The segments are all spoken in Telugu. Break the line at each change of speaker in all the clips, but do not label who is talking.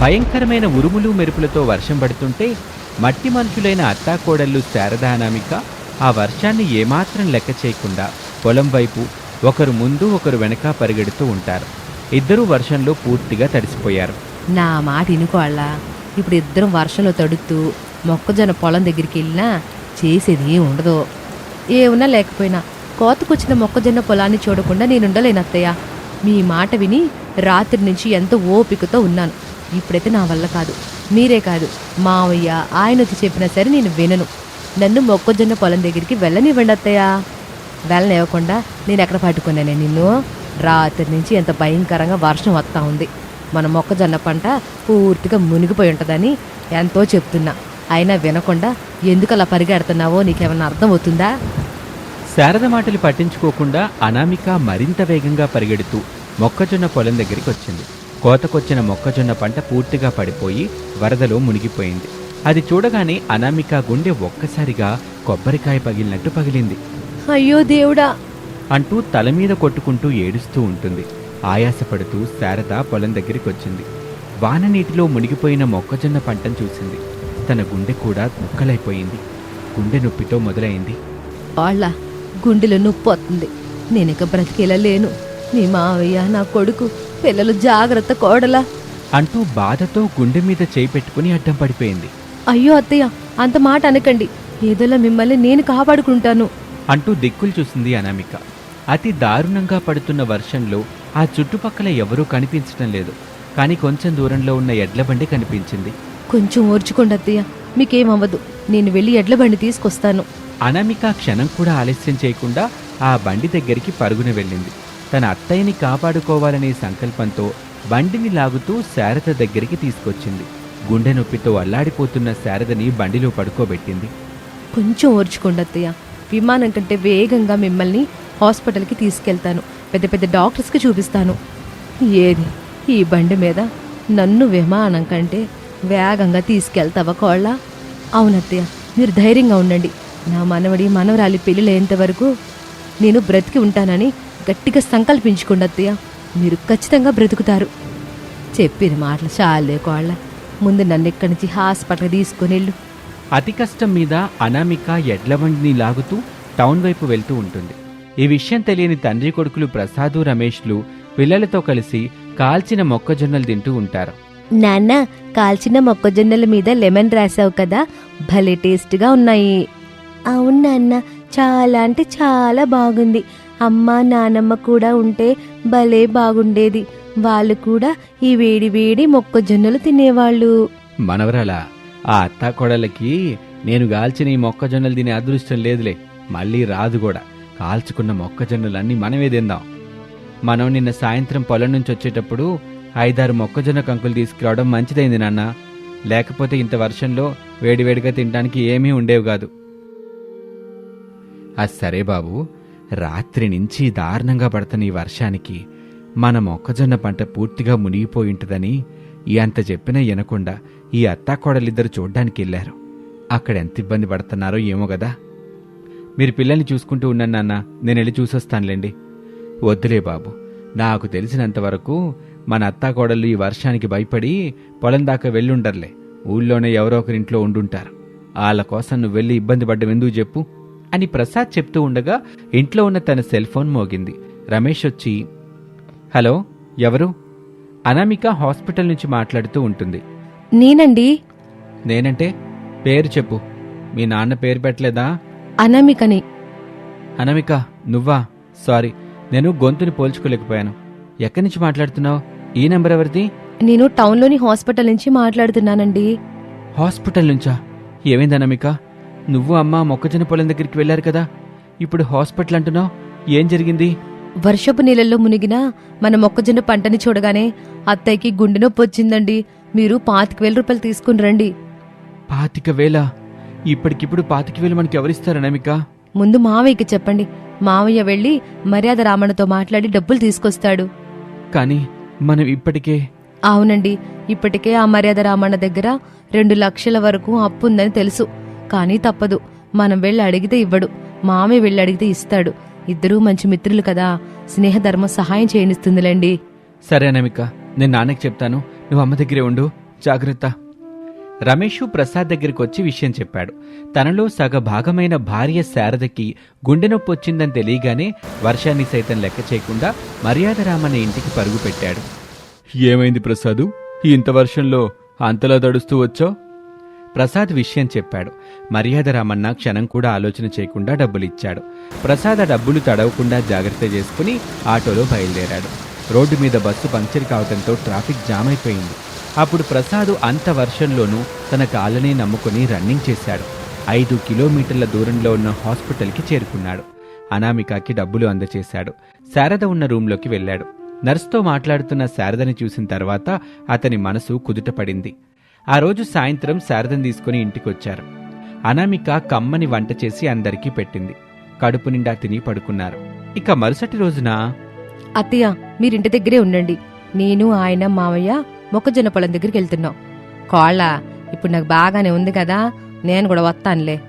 భయంకరమైన ఉరుములు మెరుపులతో వర్షం పడుతుంటే మట్టి మనుషులైన అత్తాకోడళ్ళు శారదానామిక ఆ వర్షాన్ని ఏమాత్రం లెక్క చేయకుండా పొలం వైపు ఒకరు ముందు ఒకరు వెనక పరిగెడుతూ ఉంటారు. ఇద్దరూ వర్షంలో పూర్తిగా తడిసిపోయారు.
నా మాట ఇనుకోళ్ళ ఇప్పుడు ఇద్దరం వర్షంలో తడుతూ మొక్కజొన్న పొలం దగ్గరికి వెళ్ళినా చేసేది ఏం ఉండదు. ఏమున్నా లేకపోయినా కోతకొచ్చిన మొక్కజొన్న పొలాన్ని చూడకుండా నేనుండలేనత్తయ్య మీ మాట విని రాత్రి నుంచి ఎంతో ఓపికతో ఉన్నాను. ఇప్పుడైతే నా వల్ల కాదు. మీరే కాదు. మావయ్య ఆయన వచ్చి చెప్పినా సరే నేను వినను. నన్ను మొక్కజొన్న పొలం దగ్గరికి వెళ్ళనివ్వండి అత్తయ్యా. వెళ్ళనివ్వకుండా నేను ఎక్కడ పట్టుకున్నానే నిన్ను? రాత్రి నుంచి ఎంత భయంకరంగా వర్షం వస్తూ ఉంది. మన మొక్కజొన్న పంట పూర్తిగా మునిగిపోయి ఉంటుందని ఎంతో చెప్తున్నా. అయినా వినకుండా ఎందుకు అలా పరిగెడుతున్నావో నీకేమైనా అర్థం అవుతుందా?
శారద మాటలు పట్టించుకోకుండా అనామిక మరింత వేగంగా పరిగెడుతూ మొక్కజొన్న పొలం దగ్గరికి వచ్చింది. కోతకొచ్చిన మొక్కజొన్న పంట పూర్తిగా పడిపోయి వరదలో మునిగిపోయింది. అది చూడగానే అనామిక గుండె ఒక్కసారిగా కొబ్బరికాయ పగిలినట్టు పగిలింది.
అయ్యో దేవుడా!
అంటూ తల మీద కొట్టుకుంటూ ఏడుస్తూ ఉంటుంది. ఆయాసపడుతూ శారద పొలం దగ్గరికి వచ్చింది వాన నీటిలో మునిగిపోయిన మొక్కజొన్న పంటను చూసింది. తన గుండె కూడా ముక్కలైపోయింది. గుండె నొప్పితో మొదలైంది.
వాళ్ళ గుండెలో నొప్పి వస్తుంది నేను ఇక బ్రతికేలా లేను. మీ మావయ్య నా కొడుకు పిల్లలు జాగ్రత్త కోడలా.
అంటూ బాధతో గుండె మీద చేయి పెట్టుకుని అడ్డం పడిపోయింది.
అయ్యో అత్తయ్య అంత మాట అనకండి. ఏదోలా మిమ్మల్ని నేను కాపాడుకుంటాను.
అంటూ దిక్కులు చూసింది అనామిక. అతి దారుణంగా పడుతున్న వర్షంలో ఆ చుట్టుపక్కల ఎవరూ కనిపించటం లేదు. కానీ కొంచెం దూరంలో ఉన్న ఎడ్ల బండి కనిపించింది.
కొంచెం ఓర్చుకోండి అత్తయ్య మీకేమవ్వదు. నేను వెళ్ళి ఎడ్ల బండి తీసుకొస్తాను.
అనామిక క్షణం కూడా ఆలస్యం చేయకుండా ఆ బండి దగ్గరికి పరుగున వెళ్ళింది. తన అత్తయ్యని కాపాడుకోవాలనే సంకల్పంతో బండిని లాగుతూ శారద దగ్గరికి తీసుకొచ్చింది. గుండె నొప్పితో అల్లాడిపోతున్న శారదని బండిలో పడుకోబెట్టింది.
కొంచెం ఓర్చుకోండి అత్తయ్య. విమానం కంటే వేగంగా మిమ్మల్ని హాస్పిటల్కి తీసుకెళ్తాను. పెద్ద పెద్ద డాక్టర్స్కి చూపిస్తాను. ఏది? ఈ బండి మీద నన్ను విమానం కంటే వేగంగా తీసుకెళ్తావా కోళ్ళ? అవునత్తయ్య మీరు ధైర్యంగా ఉండండి. నా మనవడి మనవరాలి పెళ్ళి వరకు నేను బ్రతికి ఉంటానని గట్టిగా సంకల్పించుకోండి అత్తయ్య. మీరు ఖచ్చితంగా బ్రతుకుతారు. చెప్పిన మాటలు చాలే కోళ్ళ. ముందు నన్ను ఇక్కడి నుంచి హాస్పిటల్కి తీసుకొని వెళ్ళు.
అతి కష్టం మీద అనామిక ఎడ్ల బండిని లాగుతూ టౌన్ వైపు వెళ్తూ ఉంటుంది. ఈ విషయం తెలియని తండ్రి కొడుకులు ప్రసాదు రమేష్లు పిల్లలతో కలిసి కాల్చిన మొక్కజొన్నలు తింటూ ఉంటారు.
నాన్న కాల్చిన మొక్కజొన్నల మీద లెమన్ రాసావు కదా భలే టేస్ట్గా ఉన్నాయి. అవును నాన్న చాలా అంటే చాలా బాగుంది. అమ్మ నానమ్మ కూడా ఉంటే భలే బాగుండేది. వాళ్ళు కూడా ఈ వేడి వేడి మొక్కజొన్నలు తినేవాళ్ళు.
మనవరాల ఆ అత్త కొడలకి నేను కాల్చిన ఈ మొక్కజొన్నలు తినే అదృష్టం లేదులే. మళ్ళీ రాదు కూడా. కాల్చుకున్న మొక్కజొన్నలన్నీ మనమే తిందాం. మనం నిన్న సాయంత్రం పొలం నుంచి వచ్చేటప్పుడు ఐదారు మొక్కజొన్న కంకులు తీసుకురావడం మంచిదైంది నాన్న. లేకపోతే ఇంత వర్షంలో వేడివేడిగా తినడానికి ఏమీ ఉండేవి కాదు. అది సరే బాబు రాత్రి నుంచి దారుణంగా పడుతున్న ఈ వర్షానికి మన మొక్కజొన్న పంట పూర్తిగా మునిగిపోయి ఉంటుందని అంత చెప్పినా వినకుండా ఈ అత్తాకోడలిద్దరు చూడ్డానికి వెళ్ళారు. అక్కడ ఎంత ఇబ్బంది పడుతున్నారో ఏమో కదా మీరు పిల్లల్ని చూసుకుంటూ ఉన్నాను నాన్న నేను వెళ్ళి చూసొస్తానులేండి. వద్దులే బాబు నాకు తెలిసినంత వరకు మన అత్తాకోడళ్ళు ఈ వర్షానికి భయపడి పొలం దాకా వెళ్ళుండర్లే. ఊళ్ళోనే ఎవరో ఒకరింట్లో ఉండుంటారు. వాళ్ళ కోసం నువ్వు వెళ్ళి ఇబ్బంది పడ్డం ఎందుకు చెప్పు? అని ప్రసాద్ చెప్తూ ఉండగా ఇంట్లో ఉన్న తన సెల్ ఫోన్ మోగింది. రమేష్ వచ్చి హలో ఎవరు? అనామిక హాస్పిటల్ నుంచి మాట్లాడుతూ ఉంటుంది.
నేనండి.
నేనంటే? పేరు చెప్పు. మీ నాన్న పేరు పెట్టలేదా?
అనామికని.
అనామిక నువ్వా? సారీ నేను గొంతుని పోల్చుకోలేకపోయాను. ఎక్కడి నుంచి మాట్లాడుతున్నావు? ఈ నెంబర్ ఎవరిది?
నేను టౌన్లోని హాస్పిటల్ నుంచి మాట్లాడుతున్నానండి.
హాస్పిటల్ నుంచా? ఏమైంది అనామిక? నువ్వు అమ్మ మొక్కజొన్న పొలం దగ్గరికి వెళ్ళారు కదా. ఇప్పుడు హాస్పిటల్ అంటున్నావు. ఏం జరిగింది?
వర్షపు నీళ్ళల్లో మునిగిన మన మొక్కజొన్న పంటని చూడగానే అత్తయ్యకి గుండె నొప్పి వచ్చిందండి. మీరు పాతిక వేల రూపాయలు తీసుకుని రండి.
పాతిక వేల? ఇప్పటికిప్పుడు పాతిక వేలు మనకి ఎవరిస్తారు అనామిక
ముందు మావయ్యకి చెప్పండి. మావయ్య వెళ్ళి మర్యాద రామణతో మాట్లాడి డబ్బులు తీసుకొస్తాడు.
కానీ మనం ఇప్పటికే
అవునండి. ఇప్పటికే ఆ మర్యాద రామಣ್ణ దగ్గర రెండు లక్షల వరకు అప్పు ఉందని తెలుసు. కానీ తప్పదు. మనం వెళ్ళి అడిగితే ఇవ్వడు. మామయ్య వెళ్ళి అడిగితే ఇస్తాడు. ఇద్దరూ మంచి మిత్రులు కదా. స్నేహధర్మం సహాయం చేయనిస్తుందిలేండి
సరే అనామిక నేను నాన్నకి చెప్తాను. నువ్వు అమ్మ దగ్గరే ఉండు. జాగ్రత్త. రమేషు ప్రసాద్ దగ్గరికి వచ్చి విషయం చెప్పాడు. తనలో సగ భాగమైన భార్య శారదకి గుండె నొప్పి వచ్చిందని తెలియగానే వర్షాన్ని సైతం లెక్క చేయకుండా మర్యాద రామన్న ఇంటికి పరుగు పెట్టాడు. ఏమైంది ప్రసాదు? ఇంత వర్షంలో అంతలా తడుస్తూ వచ్చో ప్రసాద్ విషయం చెప్పాడు. మర్యాద రామన్న క్షణం కూడా ఆలోచన చేయకుండా డబ్బులిచ్చాడు. ప్రసాద్ ఆ డబ్బులు తడవకుండా జాగ్రత్త చేసుకుని ఆటోలో బయలుదేరాడు. రోడ్డు మీద బస్సు పంక్చర్ కావడంతో ట్రాఫిక్ జామ్ అయిపోయింది. అప్పుడు ప్రసాద్ అంత వర్షంలోనూ తన కాళ్ళనే నమ్ముకుని రన్నింగ్ చేశాడు. ఐదు కిలోమీటర్ల దూరంలో ఉన్న హాస్పిటల్కి చేరుకున్నాడు. అనామికకి డబ్బులు అందచేశాడు. శారద ఉన్న రూంలోకి వెళ్ళాడు. నర్స్తో మాట్లాడుతున్న శారదని చూసిన తర్వాత అతని మనసు కుదుటపడింది. ఆ రోజు సాయంత్రం శారదని తీసుకుని ఇంటికొచ్చారు. అనామిక కమ్మని వంట చేసి అందరికీ పెట్టింది. కడుపు నిండా తిని పడుకున్నారు. ఇక మరుసటి రోజున
అత్తయ్య మీరింటి దగ్గరే ఉండండి. నేను ఆయన మావయ్య మొక్కజొన్న పొలం దగ్గరికి వెళ్తున్నాం. కోళ్ళ ఇప్పుడు నాకు బాగానే ఉంది కదా నేను కూడా వస్తానులే.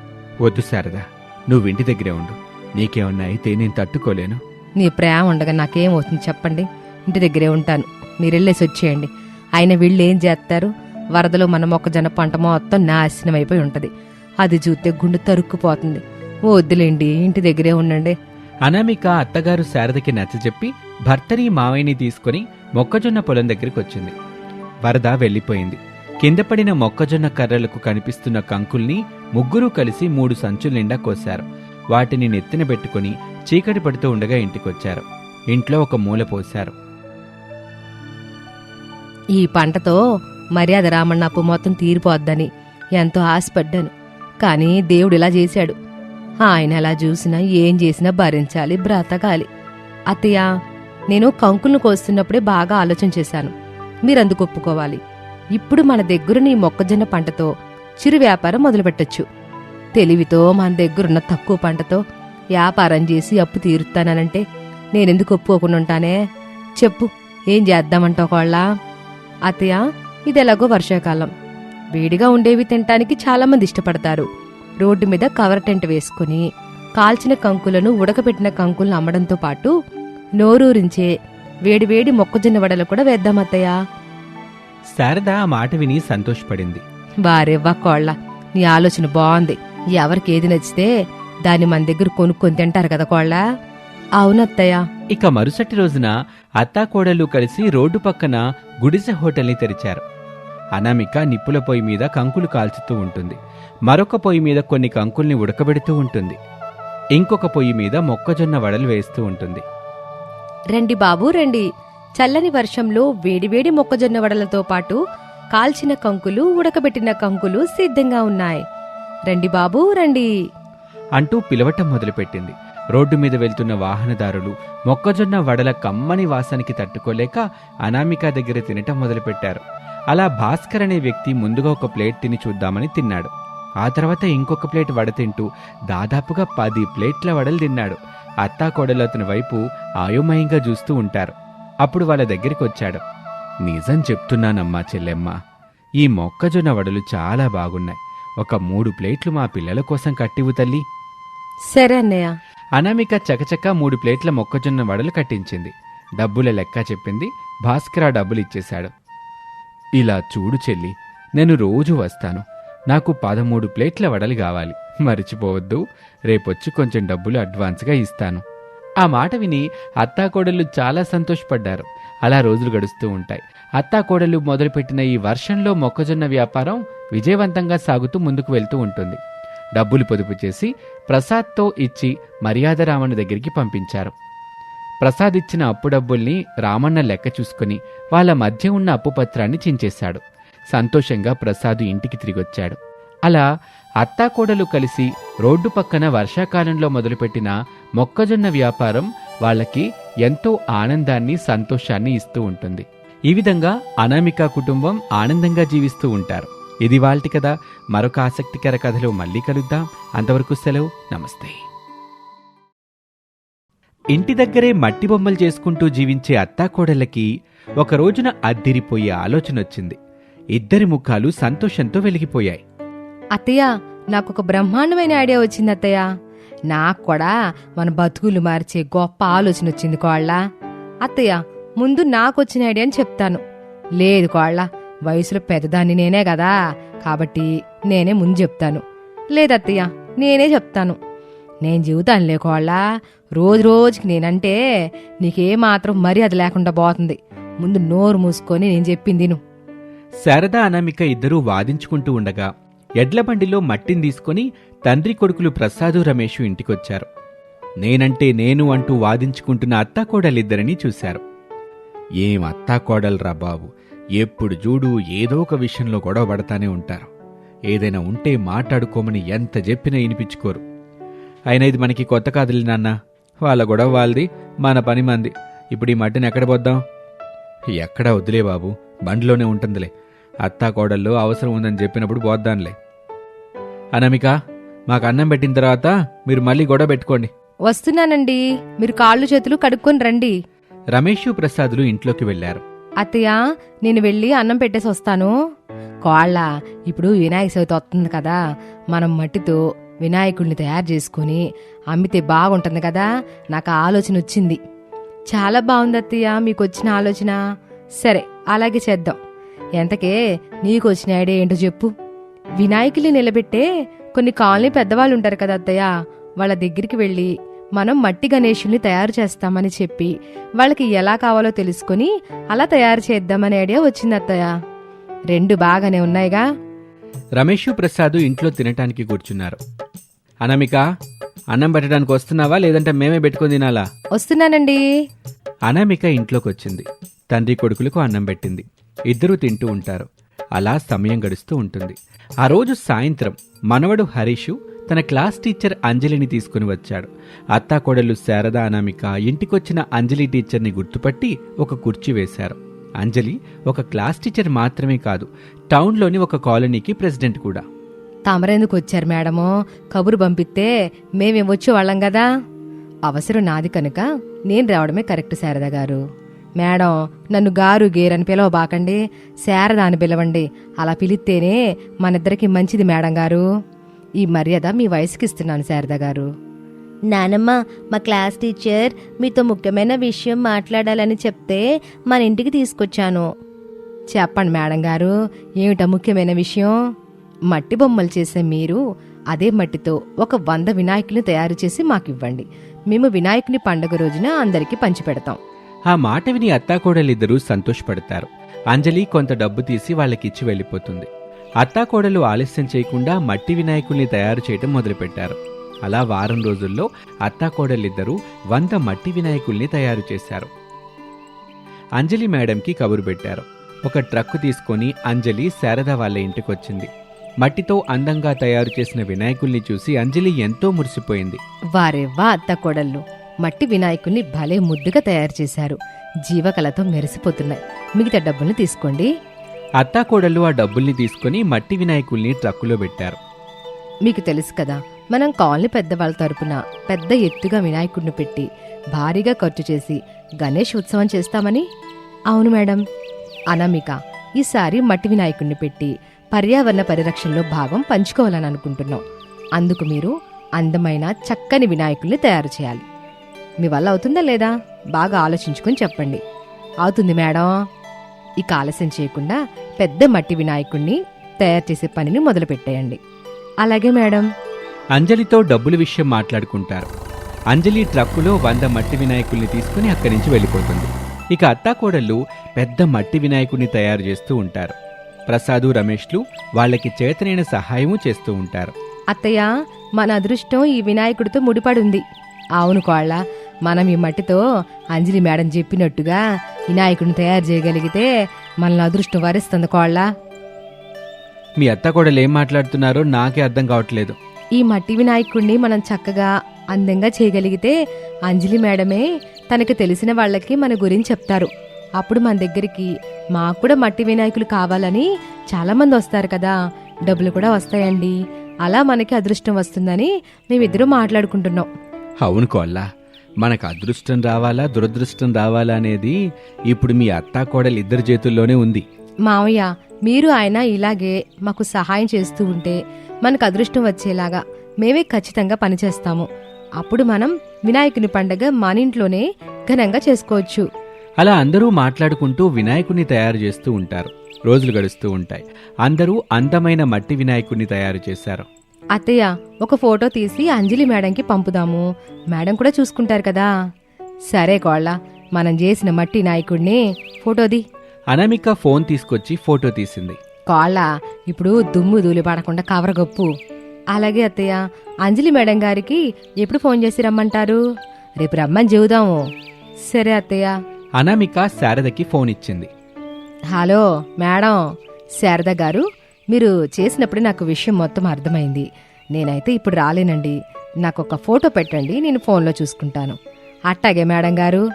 వద్దు శారదా నువ్వు ఇంటి దగ్గరే ఉండు. నీకేమన్నా అయితే నేను తట్టుకోలేను.
నీ ప్రేమ ఉండగా నాకేం అవుతుంది చెప్పండి. ఇంటి దగ్గరే ఉంటాను. మీరు వెళ్ళేసి వచ్చేయండి. ఆయన వీళ్ళు ఏం చేస్తారు? వరదలో మన మొక్కజొన్న పంట మొత్తం నాశనం అయిపోయి ఉంటది. అది చూస్తే గుండె తరుక్కుపోతుంది. వద్దులేండి ఇంటి దగ్గరే ఉండండి.
అనామిక అత్తగారు శారదకి నచ్చజెప్పి భర్తని మావయ్యని తీసుకుని మొక్కజొన్న పొలం దగ్గరికి వచ్చింది. వరద వెళ్ళిపోయింది. కింద పడిన మొక్కజొన్న కర్రలకు కనిపిస్తున్న కంకుల్ని ముగ్గురూ కలిసి మూడు సంచుల నిండా కోశారు. వాటిని నెత్తిన పెట్టుకుని చీకటి పడుతూ ఉండగా ఇంటికొచ్చారు. ఇంట్లో ఒక మూల పోశారు.
ఈ పంటతో మర్యాద రామన్న అప్పు మొత్తం తీరిపోద్దని ఎంతో ఆశపడ్డాను. కానీ దేవుడు ఇలా చేశాడు. ఆయన ఎలా చూసినా ఏం చేసినా భరించాలి బ్రతకాలి. అత్తయ్య నేను కంకులను కోస్తున్నప్పుడే బాగా ఆలోచన చేశాను. మీరందుకు ఒప్పుకోవాలి? ఇప్పుడు మన దగ్గరున్న ఈ మొక్కజొన్న పంటతో చిరు వ్యాపారం మొదలుపెట్టొచ్చు. తెలివితో మన దగ్గరున్న తక్కువ పంటతో వ్యాపారం చేసి అప్పు తీరుస్తానంటే నేనెందుకు ఒప్పుకోకుండా ఉంటానే? చెప్పు ఏం చేద్దామంటావు కోళ్ళ? అత్తయ్య ఇది ఎలాగో వర్షాకాలం. వేడిగా ఉండేవి తినటానికి చాలా మంది ఇష్టపడతారు. రోడ్డు మీద కవర్ టెంట్ వేసుకుని కాల్చిన కంకులను ఉడకబెట్టిన కంకులను అమ్మడంతో పాటు నోరూరించే వేడివేడి మొక్కజొన్న వడలు కూడా వేద్దాం అత్తయ్య
శారద ఆ మాట విని సంతోషపడింది.
బారేవ్వా కోళ్ళ నీ ఆలోచన బాగుంది ఎవరికి ఏది నచ్చితే దాన్ని మన దగ్గర కొనుక్కొని తింటారు కదా కోళ్ళ? అవునత్తయ్య.
ఇక మరుసటి రోజున అత్తాకోడలు కలిసి రోడ్డు పక్కన గుడిసె హోటల్ని తెరిచారు. అనామిక నిప్పుల పొయ్యి మీద కంకులు కాల్చుతూ ఉంటుంది. మరొక పొయ్యి మీద కొన్ని కంకుల్ని ఉడకబెడుతూ ఉంటుంది. ఇంకొక పొయ్యి మీద మొక్కజొన్న వడలు వేస్తూ ఉంటుంది.
రండి బాబు రండి. చల్లని వర్షంలో వేడివేడి మొక్కజొన్న వడలతో పాటు కాల్చిన కంకులు ఉడకబెట్టిన కంకులు సిద్ధంగా ఉన్నాయి. రండి బాబు రండి.
అంటూ పిలవటం మొదలుపెట్టింది. రోడ్డు మీద వెళ్తున్న వాహనదారులు మొక్కజొన్న వడల కమ్మని వాసనకి తట్టుకోలేక అనామిక దగ్గర తినటం మొదలుపెట్టారు. అలా భాస్కర్ అనే వ్యక్తి ముందుగా ఒక ప్లేట్ తిని చూద్దామని తిన్నాడు. ఆ తర్వాత ఇంకొక ప్లేట్ వడ తింటూ దాదాపుగా పది ప్లేట్ల వడలు తిన్నాడు. అత్తా కోడలు అతని వైపు ఆయోమయంగా చూస్తూ ఉంటారు. అప్పుడు వాళ్ళ దగ్గరికి వచ్చాడు. నిజం చెప్తున్నానమ్మా చెల్లెమ్మ. ఈ మొక్కజొన్న వడలు చాలా బాగున్నాయి. ఒక మూడు ప్లేట్లు మా పిల్లల కోసం కట్టివు తల్లి.
సరే అన్నయ్య.
అనామిక చకచక మూడు ప్లేట్ల మొక్కజొన్న వడలు కట్టించింది. డబ్బుల లెక్క చెప్పింది భాస్కర డబ్బులు ఇచ్చేశాడు ఇలా చూడు చెల్లి నేను రోజు వస్తాను. నాకు పదమూడు ప్లేట్ల వడలు కావాలి. మరిచిపోవద్దు. రేపొచ్చి కొంచెం డబ్బులు అడ్వాన్స్గా ఇస్తాను. ఆ మాట విని అత్తాకోడళ్ళు చాలా సంతోషపడ్డారు. అలా రోజులు గడుస్తూ ఉంటాయి. అత్తాకోడళ్ళు మొదలుపెట్టిన ఈ వర్షంలో మొక్కజొన్న వ్యాపారం విజయవంతంగా సాగుతూ ముందుకు వెళ్తూ ఉంటుంది. డబ్బులు పొదుపు చేసి ప్రసాద్తో ఇచ్చి మర్యాద రామన్న దగ్గరికి పంపించారు. ప్రసాద్ ఇచ్చిన అప్పు డబ్బుల్ని రామన్న లెక్క చూసుకుని వాళ్ళ మధ్య ఉన్న అప్పు పత్రాన్ని చించేశాడు. సంతోషంగా ప్రసాద్ ఇంటికి తిరిగొచ్చాడు. అలా అత్తాకోడలు కలిసి రోడ్డు పక్కన వర్షాకాలంలో మొదలుపెట్టిన మొక్కజొన్న వ్యాపారం వాళ్ళకి ఎంతో ఆనందాన్ని సంతోషాన్ని ఇస్తూ ఉంటుంది. ఈ విధంగా అనామిక కుటుంబం ఆనందంగా జీవిస్తూ ఉంటారు. ఇది వాళ్ళటి కదా మరొక ఆసక్తికర కథలో మళ్ళీ కలుద్దాం. అంతవరకు సెలవు. నమస్తే. ఇంటి దగ్గరే మట్టి బొమ్మలు చేసుకుంటూ జీవించే అత్తాకోడళ్ళకి ఒక రోజున అద్దిరిపోయే ఆలోచన వచ్చింది. ఇద్దరి ముఖాలు సంతోషంతో వెలిగిపోయాయి.
అత్తయ్య నాకు ఒక బ్రహ్మాండమైన ఐడియా వచ్చింది అత్తయ్య. నాకు కూడా మన బతుకులు మార్చే గొప్ప ఆలోచన వచ్చింది కోళ్ళ. అత్తయ్య ముందు నాకు వచ్చిన ఐడియా అని చెప్తాను. లేదు కోళ్ళ వయసులో పెద్దదాన్ని నేనే కదా. కాబట్టి నేనే ముందు చెప్తాను. లేదత్తయ్య నేనే చెప్తాను. నేను జీవితాను లేకోళ్ళ రోజు రోజుకి నేనంటే నీకేమాత్రం మర్యాద లేకుండా పోతుంది. ముందు నోరు మూసుకొని నేను చెప్పింది నువ్వు
శారద అనామిక ఇద్దరూ వాదించుకుంటూ ఉండగా ఎడ్ల బండిలో మట్టిని తీసుకుని తండ్రి కొడుకులు ప్రసాదు రమేష్ ఇంటికొచ్చారు. నేనంటే నేను అంటూ వాదించుకుంటున్న అత్తాకోడలిద్దరినీ చూశారు. ఏం అత్తాకోడలరా బాబు? ఎప్పుడు చూడు ఏదో ఒక విషయంలో గొడవ పడతానే ఉంటారు. ఏదైనా ఉంటే మాట్లాడుకోమని ఎంత చెప్పినా వినిపించుకోరు. అయినా ఇది మనకి కొత్త కాదులే నాన్న. వాళ్ళ గొడవ వాళ్ళది మన పని మంది. ఇప్పుడు ఈ మట్టిని ఎక్కడ పోద్దాం? ఎక్కడా వద్దులే బాబు. బండిలోనే ఉంటుందిలే. అత్తా కోడళ్ళు అవసరం ఉందని చెప్పినప్పుడు పోద్దాంలే. అనామిక మాకు అన్నం పెట్టిన తర్వాత మీరు మళ్ళీ గొడవ పెట్టుకోండి.
వస్తున్నానండి. మీరు కాళ్ళు చేతులు కడుక్కొని రండి.
రమేష్ ప్రసాదులు ఇంట్లోకి వెళ్ళారు
అత్తయ్య నేను వెళ్ళి అన్నం పెట్టేసి వస్తాను. కోళ్ళ ఇప్పుడు వినాయక చవితి వస్తుంది కదా. మనం మట్టితో వినాయకుడిని తయారు చేసుకుని అమ్మితే బాగుంటుంది కదా. నాకు ఆ ఆలోచన వచ్చింది. చాలా బాగుంది అత్తయ్య మీకు వచ్చిన ఆలోచన. సరే అలాగే చేద్దాం. ఎంతకే నీకు వచ్చిన ఐడియా ఏంటో చెప్పు. వినాయకుల్ని నిలబెట్టే కొన్ని కాలనీ పెద్దవాళ్ళు ఉంటారు కదా అత్తయ్య. వాళ్ళ దగ్గరికి వెళ్ళి మనం మట్టి గణేషుల్ని తయారు చేస్తామని చెప్పి వాళ్ళకి ఎలా కావాలో తెలుసుకొని అలా తయారు చేద్దామనే ఐడియా వచ్చింది అత్తయ్య రెండు బాగానే ఉన్నాయిగా.
రమేష్ ప్రసాద్ ఇంట్లో తినటానికి కూర్చున్నారు. అనామిక అన్నం పెట్టడానికి వస్తున్నావా? లేదంటే మేమే పెట్టుకొని తినాలా?
వస్తున్నానండి.
అనామిక ఇంట్లోకి వచ్చింది తండ్రి కొడుకులకు అన్నం పెట్టింది. ఇద్దరూ తింటూ ఉంటారు. అలా సమయం గడుస్తూ ఉంటుంది. ఆ రోజు సాయంత్రం మనవడు హరీషు తన క్లాస్ టీచర్ అంజలిని తీసుకుని వచ్చాడు. అత్తాకోడలు శారద అనామిక ఇంటికొచ్చిన అంజలి టీచర్ని గుర్తుపట్టి ఒక కుర్చీ వేశారు. అంజలి ఒక క్లాస్ టీచర్ మాత్రమే కాదు టౌన్లోని ఒక కాలనీకి ప్రెసిడెంట్ కూడా.
తమరెందుకు వచ్చారు మేడము? కబురు పంపిస్తే మేమేం వాళ్ళం కదా? అవసరం నాది కనుక నేను రావడమే కరెక్ట్ శారద గారు. మేడం నన్ను గారు గేరని పిలవబాకండి. శారద అని పిలవండి. అలా పిలిస్తేనే మనిద్దరికి మంచిది మేడం గారు. ఈ మర్యాద మీ వయసుకి ఇస్తున్నాను శారద గారు.
నానమ్మ మా క్లాస్ టీచర్ మీతో ముఖ్యమైన విషయం మాట్లాడాలని చెప్తే మన ఇంటికి తీసుకొచ్చాను.
చెప్పండి మేడం గారు. ఏమిటా ముఖ్యమైన విషయం? మట్టి బొమ్మలు చేసే మీరు అదే మట్టితో ఒక వంద వినాయకుల్ని తయారు చేసి మాకివ్వండి. మేము వినాయకుని పండుగ రోజున అందరికీ పంచిపెడతాం.
ఆ మాట విని అత్తాకోడలిద్దరూ సంతోషపడతారు. అంజలి కొంత డబ్బు తీసి వాళ్ళకిచ్చి వెళ్ళిపోతుంది. అత్తాకోడలు ఆలస్యం చేయకుండా మట్టి వినాయకుల్ని తయారు చేయటం మొదలుపెట్టారు. అలా వారం రోజుల్లో అత్తాకోడలిద్దరూ వంద మట్టి వినాయకుల్ని తయారు చేశారు. అంజలి మేడంకి కబురు పెట్టారు. ఒక ట్రక్కు తీసుకొని అంజలి శారద వాళ్ళ ఇంటికొచ్చింది. మట్టితో అందంగా తయారు చేసిన వినాయకుల్ని చూసి అంజలి ఎంతో మురిసిపోయింది.
వారెవ్వా అత్తకోడళ్ళు! మట్టి వినాయకుల్ని భలే ముద్దుగా తయారు చేశారు. జీవకళతో మెరిసిపోతున్నాయి. మిగతా డబ్బుల్ని తీసుకోండి.
అత్తాకోడళ్ళు ఆ డబ్బుల్ని తీసుకొని మట్టి వినాయకుల్ని ట్రక్కులో పెట్టారు.
మీకు తెలుసు కదా మనం కాలనీ పెద్దవాళ్ళ తరపున పెద్ద ఎత్తుగా వినాయకుడిని పెట్టి భారీగా ఖర్చు చేసి గణేష్ ఉత్సవం చేస్తామని? అవును మేడం. అనామిక ఈసారి మట్టి వినాయకుడిని పెట్టి పర్యావరణ పరిరక్షణలో భాగం పంచుకోవాలని అనుకుంటున్నాం. అందుకు మీరు అందమైన చక్కని వినాయకుల్ని తయారు చేయాలి. మీ వల్ల అవుతుందా లేదా? బాగా ఆలోచించుకొని చెప్పండి. అవుతుంది మేడం. ఇక ఆలస్యం చేయకుండా పెద్ద మట్టి వినాయకుడిని తయారు చేసే పనిని మొదలుపెట్టేయండి. అలాగే మేడం.
అంజలితో డబ్బుల విషయం మాట్లాడుకుంటారు. అంజలి ట్రక్కులో వంద మట్టి వినాయకుల్ని తీసుకుని అక్కడి నుంచి వెళ్ళిపోతుంది. ఇక అత్తాకోడళ్ళు పెద్ద మట్టి వినాయకుడిని తయారు చేస్తూ ఉంటారు. ప్రసాదు రమేష్లు వాళ్ళకి చేతనైన సహాయము చేస్తూ ఉంటారు.
అత్తయ్య మన అదృష్టం ఈ వినాయకుడితో ముడిపడుంది అవును కోళ్ళ మనం ఈ మట్టితో అంజలి మేడం చెప్పినట్టుగా వినాయకుడిని తయారు చేయగలిగితే మనల్ని అదృష్టం వరిస్తుంది కోళ్ళ.
మీ అత్తాకోడలు ఏం మాట్లాడుతున్నారో నాకే అర్థం కావట్లేదు.
ఈ మట్టి వినాయకుడిని మనం చక్కగా అందంగా చేయగలిగితే అంజలి మేడమే తనకు తెలిసిన వాళ్ళకి మన గురించి చెప్తారు. అప్పుడు మన దగ్గరికి మాకు కూడా మట్టి వినాయకులు కావాలని చాలా మంది వస్తారు కదా. డబ్బులు కూడా వస్తాయండి. అలా మనకి అదృష్టం వస్తుందని మేమిద్దరూ మాట్లాడుకుంటున్నాం.
అవును కోల్లా మనకు అదృష్టం రావాలా దురదృష్టం రావాలా అనేది ఇప్పుడు మీ అత్తాకోడలు ఇద్దరి చేతుల్లోనే ఉంది.
మావయ్య మీరు ఆయన ఇలాగే మాకు సహాయం చేస్తూ ఉంటే మనకు అదృష్టం వచ్చేలాగా మేమే ఖచ్చితంగా పనిచేస్తాము. అప్పుడు మనం వినాయకుని పండగ మన ఇంట్లోనే ఘనంగా చేసుకోవచ్చు.
అలా అందరూ మాట్లాడుకుంటూ వినాయకుడిని తయారు చేస్తూ ఉంటారు. రోజులు గడుస్తూ ఉంటాయి. అందరూ అందమైన మట్టి వినాయకుడిని తయారు చేశారు.
అత్తయ్య ఒక ఫోటో తీసి అంజలి మేడంకి పంపుదాము. మేడం కూడా చూసుకుంటారు కదా. సరే కోళ్ళ మనం చేసిన మట్టి నాయకుడిని ఫోటోది
అనామిక ఫోన్ తీసుకొచ్చి ఫోటో తీసింది.
కోళ్ళ ఇప్పుడు దుమ్ము ధూళి పడకుండా కవర్ గొప్పు అలాగే అత్తయ్య అంజలి మేడం గారికి ఎప్పుడు ఫోన్ చేసి రమ్మంటారు? రేపు రమ్మని చెబుదాము. సరే అత్తయ్య.
అనామిక శారదకి ఫోన్ ఇచ్చింది.
Hello madam. శారద గారు మీరు చేసినప్పుడే నాకు విషయం మొత్తం అర్థమైంది. నేనైతే ఇప్పుడు రాలేనండి. నాకు ఒక ఫోటో పెట్టండి నేను ఫోన్లో చూసుకుంటాను. అట్టాగే మేడం గారు.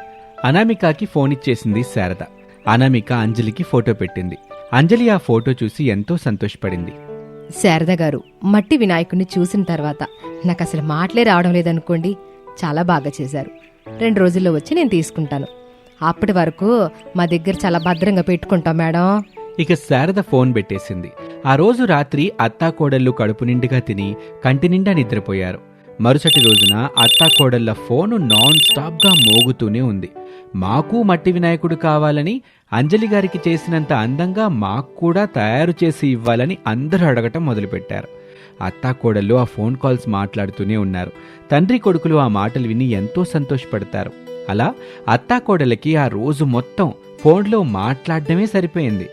అనామికకి ఫోన్ ఇచ్చేసింది శారద. అనామిక అంజలికి ఫోటో పెట్టింది. అంజలి ఆ ఫోటో చూసి ఎంతో సంతోషపడింది.
శారద గారు మట్టి వినాయకుడిని చూసిన తర్వాత నాకు అసలు మాటలే రావడం లేదనుకోండి చాలా బాగా చేశారు. రెండు రోజుల్లో వచ్చి నేను తీసుకుంటాను. అప్పటి వరకు మా దగ్గర చాలా భద్రంగా పెట్టుకుంటాం మేడం.
ఇక శారద ఫోన్ పెట్టేసింది. ఆ రోజు రాత్రి అత్తాకోడళ్ళు కడుపు నిండుగా తిని కంటి నిండా నిద్రపోయారు. మరుసటి రోజున అత్తాకోడళ్ళ ఫోను నాన్ స్టాప్గా మోగుతూనే ఉంది. మాకు మట్టి వినాయకుడు కావాలని అంజలి గారికి చేసినంత అందంగా మాకు కూడా తయారు చేసి ఇవ్వాలని అందరూ అడగటం మొదలుపెట్టారు. అత్తాకోడళ్ళు ఆ ఫోన్ కాల్స్ మాట్లాడుతూనే ఉన్నారు. తండ్రి కొడుకులు ఆ మాటలు విని ఎంతో సంతోషపడతారు. అలా అత్తాకోడలకి ఆ రోజు మొత్తం ఫోన్లో మాట్లాడడమే సరిపోయింది.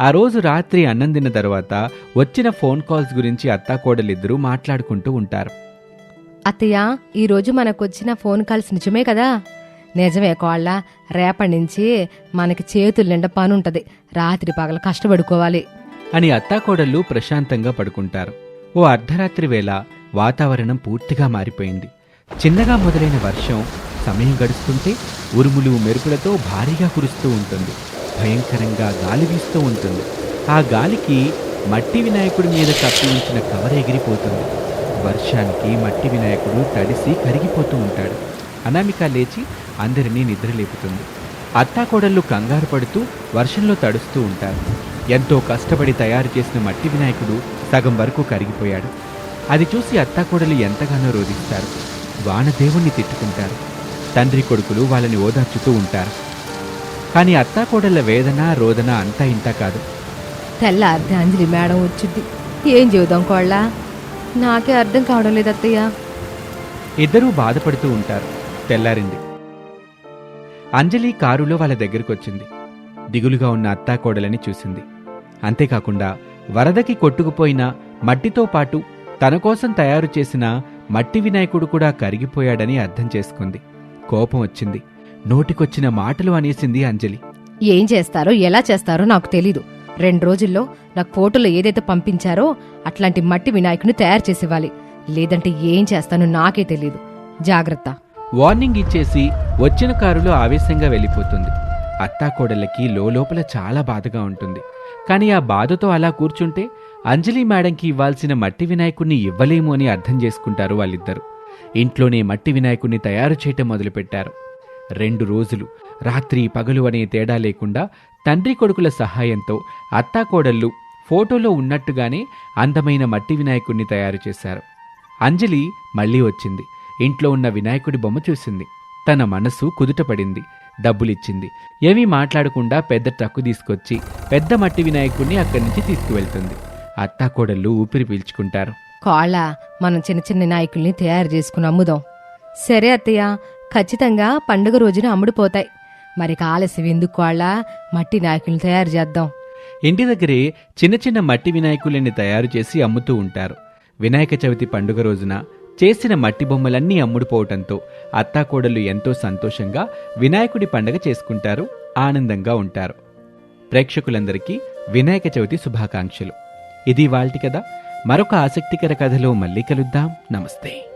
ఆ రోజు రాత్రి అన్నం తిన్న తర్వాత వచ్చిన ఫోన్ కాల్స్ గురించి అత్తాకోడలిద్దరూ మాట్లాడుకుంటూ ఉంటారు.
అత్తయ్య ఈరోజు మనకొచ్చిన ఫోన్ కాల్స్ నిజమే కదా? నిజమే కోళ్ళ రేపటి నుంచి మనకి చేతులు నిండా పని ఉంటది రాత్రి పగల కష్టపడుకోవాలి.
అని అత్తాకోడళ్ళు ప్రశాంతంగా పడుకుంటారు. ఓ అర్ధరాత్రి వేళ వాతావరణం పూర్తిగా మారిపోయింది. చిన్నగా మొదలైన వర్షం సమయం గడుస్తుంటే ఉరుములు మెరుపులతో భారీగా కురుస్తూ ఉంటుంది. భయంకరంగా గాలి వీస్తూ ఉంటుంది. ఆ గాలికి మట్టి వినాయకుడి మీద కప్పి ఉంచిన కవర్ ఎగిరిపోతుంది. వర్షానికి మట్టి వినాయకుడు తడిసి కరిగిపోతూ ఉంటాడు. అనామిక లేచి అందరినీ నిద్రలేపుతుంది. అత్తాకోడళ్ళు కంగారు పడుతూ వర్షంలో తడుస్తూ ఉంటారు. ఎంతో కష్టపడి తయారు చేసిన మట్టి వినాయకుడు సగం వరకు కరిగిపోయాడు. అది చూసి అత్తాకోడలు ఎంతగానో రోధిస్తారు. వానదేవుణ్ణి తిట్టుకుంటారు. తండ్రి కొడుకులు వాళ్ళని ఓదార్చుతూ ఉంటారు. కానీ అత్తాకోడళ్ళ వేదన రోదన అంతా ఇంతా కాదు.
తెల్లారితే అంజలి మేడం వచ్చింది. ఏం చెబుదాం కోళ్ళ? నాకే అర్థం కావడం లేదు అత్తయ్య
ఇద్దరూ బాధపడుతూ ఉంటారు. తెల్లారింది. అంజలి కారులో వాళ్ళ దగ్గరకొచ్చింది. దిగులుగా ఉన్న అత్తాకోడలని చూసింది. అంతేకాకుండా వరదకి కొట్టుకుపోయిన మట్టితో పాటు తన కోసం తయారు చేసిన మట్టి వినాయకుడు కూడా కరిగిపోయాడని అర్థం చేసుకుంది. కోపం వచ్చింది. నోటికొచ్చిన మాటలు అనేసింది అంజలి.
ఏం చేస్తారో ఎలా చేస్తారో నాకు తెలీదు. రెండు రోజుల్లో నాకు ఫోటోలో ఏదైతే పంపించారో అట్లాంటి మట్టి వినాయకుని తయారు చేసివ్వాలి. లేదంటే ఏం చేస్తానో నాకే తెలీదు. జాగ్రత్త.
వార్నింగ్ ఇచ్చేసి వచ్చిన కారులో ఆవేశంగా వెళ్ళిపోతుంది. అత్తాకోడళ్ళకి లోపల చాలా బాధగా ఉంటుంది. కానీ ఆ బాధతో అలా కూర్చుంటే అంజలి మేడంకి ఇవ్వాల్సిన మట్టి వినాయకుడిని ఇవ్వలేము అని అర్థం చేసుకుంటారు వాళ్ళిద్దరు. ఇంట్లోనే మట్టి వినాయకుడిని తయారు చేయటం మొదలుపెట్టారు. రెండు రోజులు. రాత్రి పగలు అనే తేడా లేకుండా తండ్రి కొడుకుల సహాయంతో అత్తాకోడళ్ళు ఫోటోలో ఉన్నట్టుగానే అందమైన మట్టి వినాయకుడిని తయారు చేశారు. అంజలి మళ్ళీ వచ్చింది. ఇంట్లో ఉన్న వినాయకుడి బొమ్మ చూసింది. తన మనసు కుదుటపడింది. డబ్బులిచ్చింది. ఏమీ మాట్లాడకుండా పెద్ద ట్రక్కు తీసుకొచ్చి పెద్ద మట్టి వినాయకుడిని అక్కడి నుంచి తీసుకువెళ్తుంది. అత్తాకోడళ్ళు ఊపిరి పీల్చుకుంటారు.
కాళ్ళ మనం చిన్న చిన్న నాయకుల్ని తయారు చేసుకుని అమ్ముదాం. సరే అత్తయ్య ఖచ్చితంగా పండుగ రోజున అమ్ముడుపోతాయి. మరి ఆలస్యం ఎందుకు కాళ్ళ మట్టి నాయకుల్ని తయారు చేద్దాం.
ఇంటి దగ్గరే చిన్న చిన్న మట్టి వినాయకులని తయారు చేసి అమ్ముతూ ఉంటారు. వినాయక చవితి పండుగ రోజున చేసిన మట్టి బొమ్మలన్నీ అమ్ముడుపోవటంతో అత్తాకోడళ్ళు ఎంతో సంతోషంగా వినాయకుడి పండగ చేసుకుంటారు ఆనందంగా ఉంటారు. ప్రేక్షకులందరికీ వినాయక చవితి శుభాకాంక్షలు. ఇది వాల్టి కథ. మరొక ఆసక్తికర కథలో మళ్ళీ కలుద్దాం. నమస్తే.